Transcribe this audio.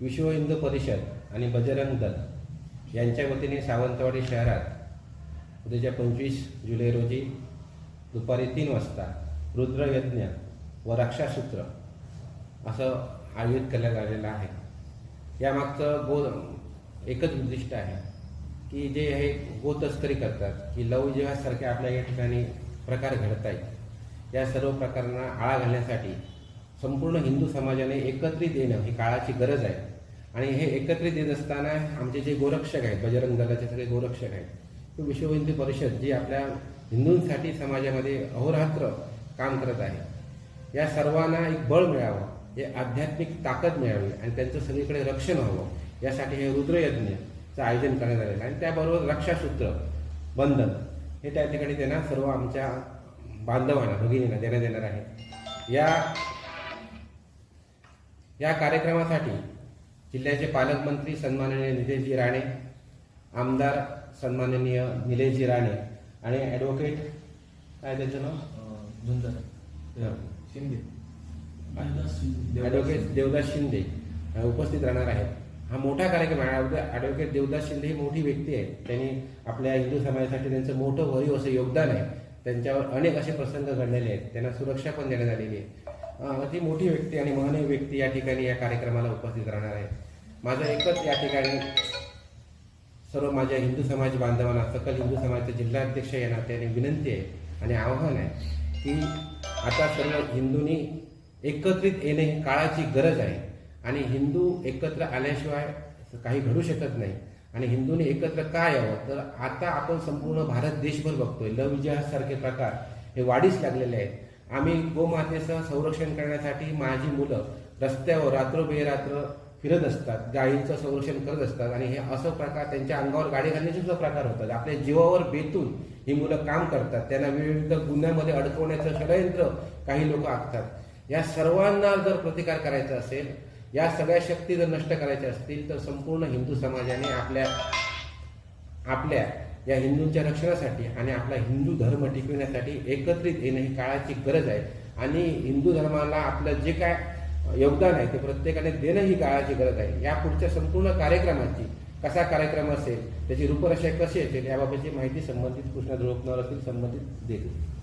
विश्व हिंदू परिषद आणि बजरंग दल यांच्या वतीने सावंतवाडी शहरात उद्याच्या पंचवीस जुलै रोजी दुपारी तीन वाजता रुद्रयज्ञ व रक्षासूत्र असं आयोजित करण्यात आलेलं आहे. यामागचं गो एकच उद्दिष्ट आहे की जे हे गो तस्करी करतात की लव जिहासारखे आपल्या या ठिकाणी प्रकार घडत आहेत या सर्व प्रकारांना आळा घालण्यासाठी संपूर्ण हिंदू समाजाने एकत्रित येणं ही काळाची गरज आहे. आणि हे एकत्रित येत असताना आमचे जे गोरक्षक आहेत बजरंग दलाचे सगळे गोरक्षक आहेत तो विश्व हिंदू परिषद जी आपल्या हिंदूंसाठी समाजामध्ये अहोरात्र काम करत आहे. या सर्वांना एक बळ मिळावं हे आध्यात्मिक ताकद मिळावी आणि त्यांचं सगळीकडे रक्षण व्हावं यासाठी हे रुद्रयज्ञचं आयोजन करण्यात आलेलं आहे. आणि त्याबरोबर रक्षासूत्र बंधन हे त्या ठिकाणी त्यांना सर्व आमच्या बांधवांना भगिनींना देण्यात येणार आहे. या या कार्यक्रमासाठी जिल्ह्याचे पालकमंत्री सन्माननीय निलेशजी राणे आमदार सन्माननीय निलेशजी राणे आणि ॲडव्होकेट काय त्याचं नाव? झुंजार शिंदे. ॲडव्होकेट देवदास शिंदे उपस्थित राहणार आहेत. हा मोठा कार्यक्रम आहे. ॲडव्होकेट देवदास शिंदे ही मोठी व्यक्ती आहे. त्यांनी आपल्या हिंदू समाजासाठी त्यांचं मोठं भरीव असं योगदान आहे. त्यांच्यावर अनेक असे प्रसंग घडलेले आहेत. त्यांना सुरक्षा पण देण्यात आलेली आहे. ती मोठी व्यक्ती आणि महनीय व्यक्ती या ठिकाणी या कार्यक्रमाला उपस्थित राहणार आहे. माझं एकच या ठिकाणी सर्व माझ्या हिंदू समाज बांधवांना सकल हिंदू समाजाचे जिल्हाध्यक्ष या नात्याने विनंती आहे आणि आव्हान आहे की आता सर्व हिंदूंनी एकत्रित येणे काळाची गरज आहे आणि हिंदू एकत्र आल्याशिवाय काही घडू शकत नाही. आणि हिंदूंनी एकत्र काय यावं? तर आता आपण संपूर्ण भारत देशभर बघतोय. लव विजयासारखे प्रकार हे वाढीस लागलेले आहेत. आम्ही गोमातेचं संरक्षण करण्यासाठी माझी मुलं रस्त्यावर रात्रबेरात्र फिरत असतात गायींचं संरक्षण करत असतात आणि हे असं प्रकार त्यांच्या अंगावर गाडी घालण्याचे सुद्धा प्रकार होतात. आपल्या जीवावर बेतून ही मुलं काम करतात. त्यांना विविध गुन्ह्यामध्ये अडकवण्याचं षडयंत्र काही लोक आखतात. या सर्वांना जर प्रतिकार करायचा असेल या सगळ्या शक्ती जर नष्ट करायच्या असतील तर संपूर्ण हिंदू समाजाने आपल्या आपल्या या हिंदूंच्या रक्षणासाठी आणि आपला हिंदू धर्म टिकविण्यासाठी एकत्रित येणं ही काळाची गरज आहे. आणि हिंदू धर्माला आपलं जे काय योगदान आहे ते प्रत्येकाने देणं ही काळाची गरज आहे. या पुढच्या संपूर्ण कार्यक्रमाची कसा कार्यक्रम असेल त्याची रूपरेषा कशी असेल याबाबतची माहिती संबंधित कृष्णा धुळपणावर असतील संबंधित देतील.